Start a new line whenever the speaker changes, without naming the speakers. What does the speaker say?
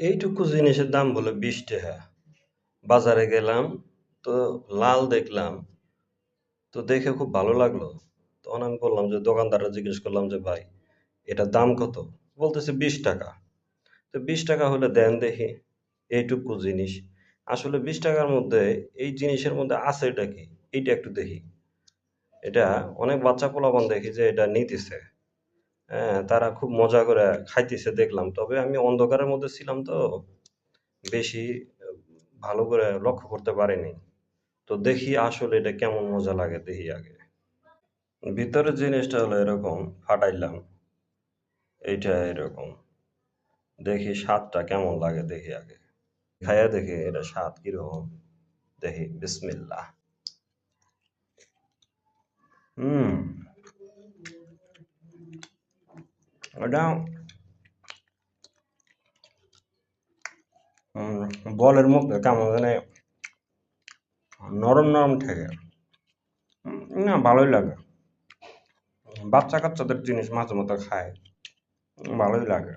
এইটুকু জিনিসের দাম বলে বিশ টাকা। বাজারে গেলাম, তো লাল দেখলাম, তো দেখে খুব ভালো লাগল। তখন আমি বললাম যে, দোকানদাররা জিজ্ঞেস করলাম যে, ভাই, এটার দাম কত? বলতেছে বিশ টাকা। তো বিশ টাকা হলে দেন দেখি, এইটুকু জিনিস। আসলে বিশ টাকার মধ্যে, এই জিনিসের মধ্যে আছে এটা কি? এইটা একটু দেখি। এটা অনেক বাচ্চা পোলাপান দেখি যে এটা নিতেছে। তারা খুব মজা করে খাইতেছে দেখলাম। তবে আমি অন্ধকারের মধ্যে ছিলাম তো বেশি ভালো করে লক্ষ্য করতে পারিনি। তো দেখি আসলে এটা কেমন মজা লাগে দেখি আগে। ভিতরের জিনিসটা হলো এরকম, ফাটাইলাম। এইটা এরকম। দেখি স্বাদটা কেমন লাগে দেখি আগে। খাইয়া দেখি এটা স্বাদ কীরকম। দেখি বিসমিল্লা হুম। উম, বলের মধ্যে কেমন জানে নরম নরম থাকে না ভালোই লাগে। বাচ্চা কাচ্চাদের জিনিস মাঝে মধ্যে খায়। ভালোই লাগে।